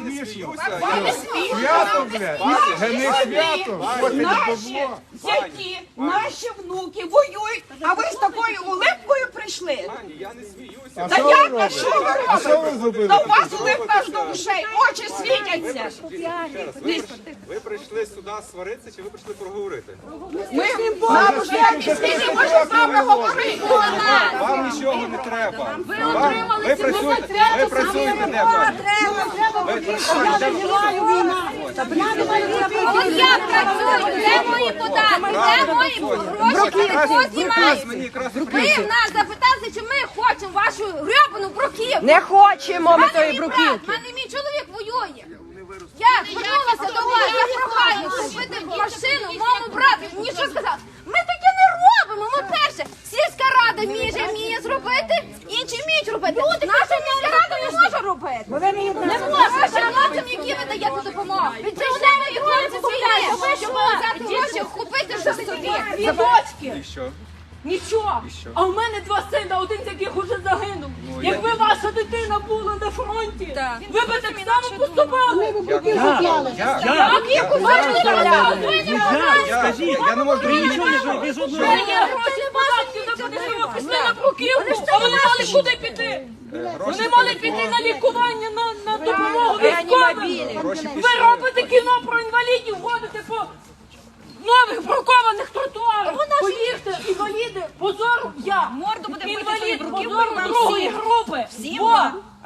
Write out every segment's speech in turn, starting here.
не смішно. Свято, блядь. Це не свято. Наші зяті, наші внуки воюють, а ви з такою улипкою прийшли. Пані, я не сміюся. Та що як ви робите? що ви А що ви робите? зробили? Та у вас улипка аж до ушей, очі світяться. Ви, прийшли, ви прийшли сюди сваритися чи ви прийшли проговорити? Ми нам вже скільки можна з вами говорити? Вам нічого не треба. Вам, ви працюєте, ви працюєте де, пані? Ви працюєте От я працюю, де мої податки, де мої гроші, хто знімає? Ви в нас запитали, чи ми хочемо вашу гребану бруківку. Не хочемо ми тої бруківки. У мене мій чоловік воює. Я звернулася до вас, я прохаю купити машину моєму брату. Нічого сказав. Ми таке не робимо. Ми перше, сільська рада міже вміє зробити, інші вміють робити. Наша міська рада не може робити. Не може. Ще хлопцям, які ви даєте допомогу. Пенсіонери і хлопці звільняють, щоб взяти купити щось собі. Дві дочки. І що? Нічого. І що? А в мене два сина, один з яких уже загинув. Ну, я- Якби ваша дитина була на фронті, ви б так само поступали. Як? Як? Як Я, я не можу нічого не Ви є гроші з податків на ПДФО, пішли на бруківку, а вони мали куди піти. Вони мали піти на лікування, на, на допомогу військовим. Гроші Ви пішли. робите кіно про інвалідів, ходите по нових брукованих тротуарах. Поїхте, інваліди, позору я. Інвалід позору другої групи. Во.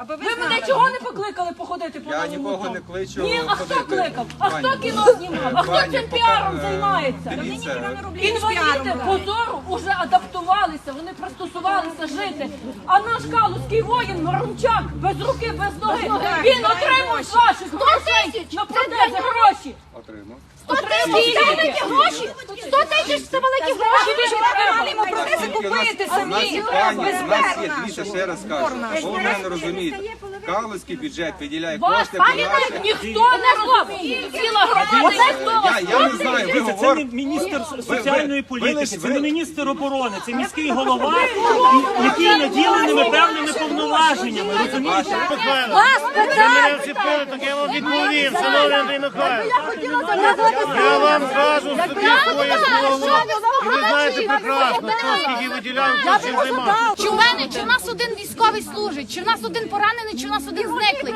Ви мене чого не покликали походити по Я новому нікого тому? не кличу Ні, а хто ходити. кликав? А Пані, хто кіно знімав? А хто пані, цим пока- піаром е, займається? Дивіться, Інваліди позору вже адаптувалися, вони пристосувалися жити. А наш калузький воїн Марончак без руки, без ноги, він отримав з ваших грошей на протези гроші. Отримав. Великі гроші? 100 тисяч це великі гроші. Ви ж Маємо протези купити самі. у нас є, дивіться, ще раз кажу, бо ви мене розумієте. Калузький бюджет виділяє Вас, кошти навіть наше. ніхто не розуміє. Ціла громада Я, я не знаю, ви Це не міністр соціальної політики, це не міністр оборони, це міський голова, який наділеними певними повноваженнями. Розумієте? Вас так я вам відповім, шановний Андрій Михайлович. Я вам кажу собі своє слово. І ви знаєте прекрасно, скільки чим займався. Чи в мене, чи в нас один військовий служить, чи в нас один поранений, чи в нас один зниклий.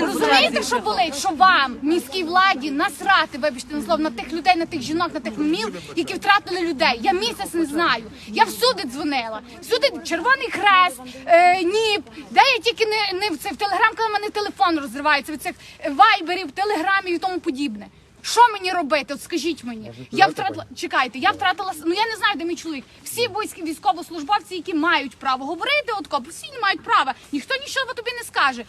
Розумієте, що болить? Що вам, міській владі, насрати, вибачте на слово, на тих людей, на тих жінок, на тих міл, які втратили людей. Я місяць не знаю. Я всюди дзвонила. Всюди Червоний Хрест, е, НІП, де я тільки не, не в це в телеграм, коли в мене телефон розривається від цих вайберів, телеграмів і тому подібне. Що мені робити? От скажіть мені. Я втратила. Чекайте, я втратила ну я не знаю, де мій чоловік. Всі військ- військовослужбовці, які мають право говорити, от коп, всі не мають права. Ніхто нічого тобі не скаже.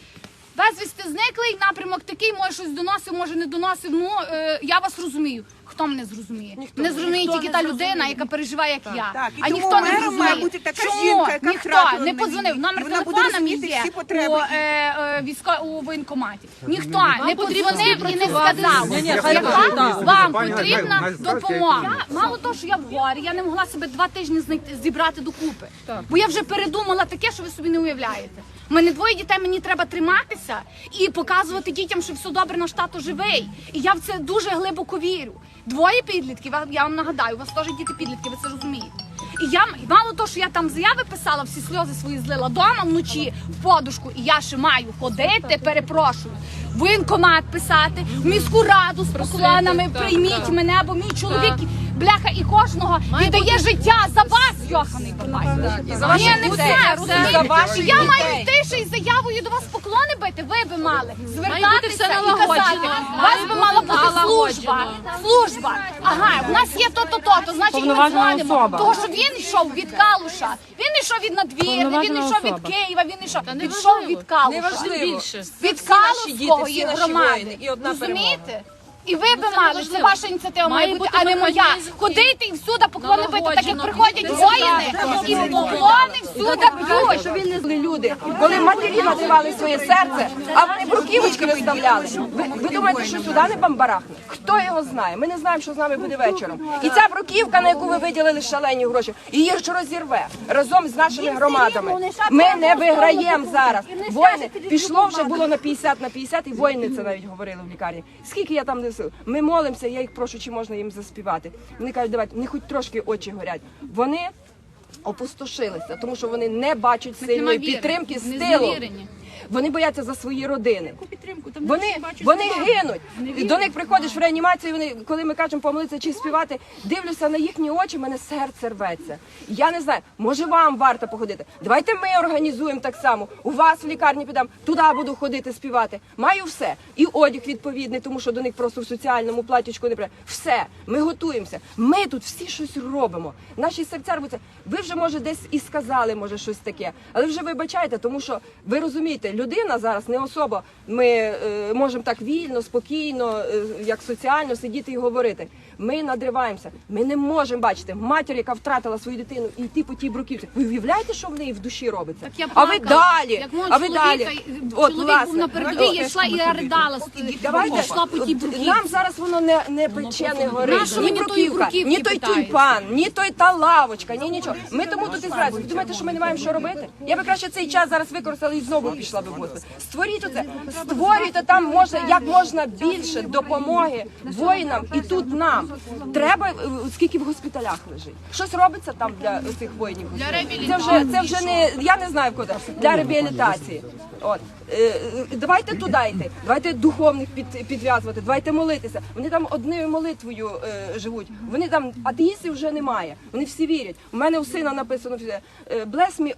Безвісти зниклий, напрямок такий, може щось доносив, може не доносив. Ну е, я вас розумію. Хто мене зрозуміє? не зрозуміє тільки та людина, яка переживає, як я. Так, і а тому ніхто не мером зрозуміє. має бути така Чому? жінка, яка ніхто не на подзвонив. війні. Номер вона буде телефона мій розуміти є всі потреби. у, е, е, військо у воєнкоматі. Ніхто не подзвонив і не сказав, яка вам Пані потрібна допомога. Я, мало того, що я в горі, я не могла себе два тижні знайти зібрати докупи. Бо я вже передумала таке, що ви собі не уявляєте. У мене двоє дітей, мені треба триматися і показувати дітям, що все добре, наш тато живий. І я в це дуже глибоко вірю. Двоє підлітків, я- вам нагадаю, у вас теж діти підлітки, ви це розумієте. І я мало того, що я там заяви писала, всі сльози свої злила вдома вночі в подушку, і я ще маю ходити, перепрошую. в Воєнкомат писати, в міську раду з поклонами, прийміть мене, бо мій чоловік бляха і кожного віддає життя за вас, йоханий бабай. Ні, не все, розумієте? Я маю йти ще із заявою до вас поклони бити, ви би мали звертатися і казати. У вас би мала бути служба. Служба. Ага, у нас є то-то, то-то, значить ми дзвонимо. Того, що він йшов від Калуша, він йшов від надвірни, він йшов від Києва, він йшов, пішов від Калуша. Від Калуської громади. Розумієте? І ви би мали, це ваша ініціатива має бути а не моя. Ходити і всюди поклони бити, так як приходять воїни, і поклони всюди б'ють. Щоб він не зли люди, коли матері надривали своє серце, а вони бруківочки виставляли. Ви, ви думаєте, що сюди не бамбарахне? Хто його знає? Ми не знаємо, що з нами буде вечором. І ця бруківка, на яку ви виділили шалені гроші, її ж розірве разом з нашими громадами. Ми не виграємо зараз. Воїни пішло вже було на 50 на 50, і воїни це навіть говорили в лікарні. Скільки я там несу? Ми молимося, я їх прошу, чи можна їм заспівати. Вони кажуть, давайте, вони хоч трошки очі горять. Вони опустошилися, тому що вони не бачать сильної підтримки з тилу. Вони бояться за свої родини. Вони, вони гинуть. До них приходиш в реанімацію. Вони, коли ми кажемо помолитися чи співати, дивлюся на їхні очі, мене серце рветься. Я не знаю, може вам варто походити. Давайте ми організуємо так само. У вас в лікарні підам, туди буду ходити співати. Маю все. І одяг відповідний, тому що до них просто в соціальному платічку не прийде. Все, ми готуємося. Ми тут всі щось робимо. Наші серця рвуться. Ви вже може десь і сказали, може щось таке, але вже вибачайте, тому що ви розумієте, людина зараз не особа. Ми е, можемо так вільно, спокійно, е, як соціально сидіти і говорити. Ми надриваємося. Ми не можемо бачити матір, яка втратила свою дитину, і йти по тій бруківці. Ви уявляєте, що в неї в душі робиться? Так я а ви плакала. далі, Як мого а ви чоловіка, далі. чоловік був власне. на передовій, я йшла і я ридала. Давайте йшла по тій бруківці. нам зараз воно не, не пече, не горить. Нащо Ні мені тої бруківка, бруківки ні той питаєте? тюльпан, ні той та лавочка, ні нічого. Ми тому тут і збираємося. Ви думаєте, що ми не маємо що робити? Я би краще цей час зараз використала і знову пішла би в госпіталь. Створіть оце, створюйте там можна як можна більше допомоги воїнам і тут нам. Треба е, скільки в госпіталях лежить. Щось робиться там для цих воїнів. Це вже це вже не я не знаю куди для реабілітації. От Е, е, давайте туди йти, давайте духовних під, підв'язувати, давайте молитися. Вони там одною молитвою е, живуть. Вони там атеїстів вже немає. Вони всі вірять. У мене у сина написано bless me,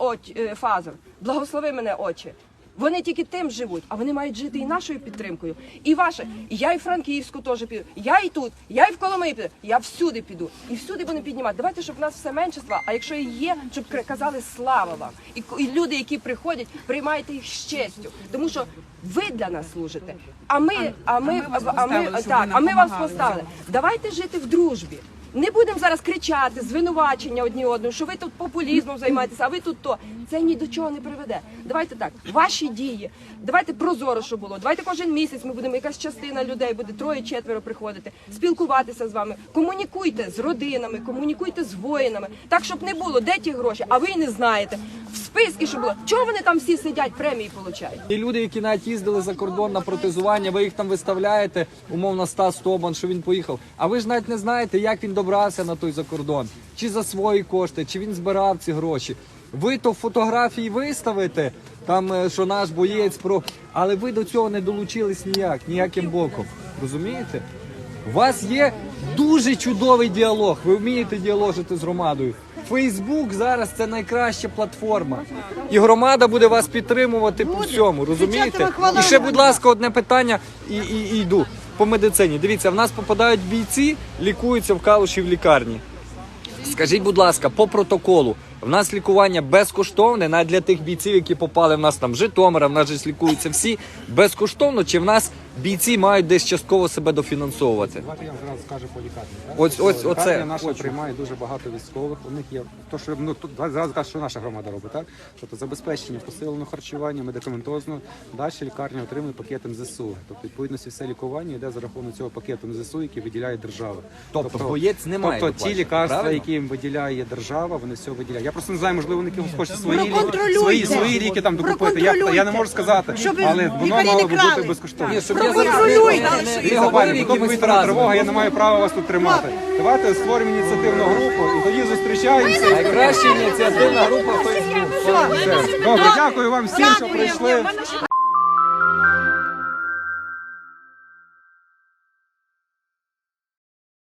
Father, благослови мене, очі. Вони тільки тим живуть, а вони мають жити і нашою підтримкою, і ваше. І я і Франківську теж піду. Я і тут, я і в Коломиї піду. Я всюди піду. І всюди будемо піднімати. Давайте, щоб в нас все меншинства, а якщо і є, щоб казали слава вам. І, і люди, які приходять, приймайте їх з честю. Тому що ви для нас служите. А ми, а ми, а ми, так, а ми вас поставили. Давайте жити в дружбі. Не будемо зараз кричати, звинувачення одні одного, що ви тут популізмом займаєтеся, а ви тут то. Це ні до чого не приведе. Давайте так, ваші дії, давайте прозоро, що було. Давайте кожен місяць ми будемо, якась частина людей буде троє-четверо приходити, спілкуватися з вами. Комунікуйте з родинами, комунікуйте з воїнами, так щоб не було, де ті гроші, а ви не знаєте. В списки, що було. Чого вони там всі сидять, премії получають? Є люди, які навіть їздили за кордон на протезування, ви їх там виставляєте, умовно Стас Тобан, що він поїхав. А ви ж навіть не знаєте, як він добрався на той закордон, чи за свої кошти, чи він збирав ці гроші. Ви то фотографії виставите, там е, що наш боєць про. Але ви до цього не долучились ніяк, ніяким боком. Розумієте? У вас є дуже чудовий діалог. Ви вмієте діалогити з громадою. Фейсбук зараз це найкраща платформа. І громада буде вас підтримувати по всьому, розумієте? І ще, будь ласка, одне питання і, і, і йду по медицині. Дивіться, в нас попадають бійці, лікуються в Калуші в лікарні. Скажіть, будь ласка, по протоколу. В нас лікування безкоштовне навіть для тих бійців, які попали в нас там Житомира, в нас же лікуються всі безкоштовно. Чи в нас бійці мають десь частково себе дофінансовувати? Давайте я вам зразу скажу по лікарні. так? Ось- ось- Лікарня оце наша хочу. приймає дуже багато військових. У них є то, що ну тут давайте зразу кажу, що наша громада робить, так? Тобто забезпечення посиленого харчування, медикаментозно. Далі лікарня отримує пакетом ЗСУ. Тобто, відповідності, все лікування йде за рахунок цього пакету ЗСУ, який виділяє держава. Тобто боєць не має Тобто ті доплачувати, лікарства, правильно? які їм виділяє держава, вони все виділяють. Я просто не знаю, можливо, вони якихось хочуть свої ліки, свої, свої ліки там докупити. Я, я не можу сказати, але воно мало би бути безкоштовно. Ні, щоб повітряна тривога, я не маю права вас тут тримати. Давайте створимо ініціативну групу і тоді зустрічаємося. Найкраща ініціативна група Добре, дякую вам всім, що прийшли.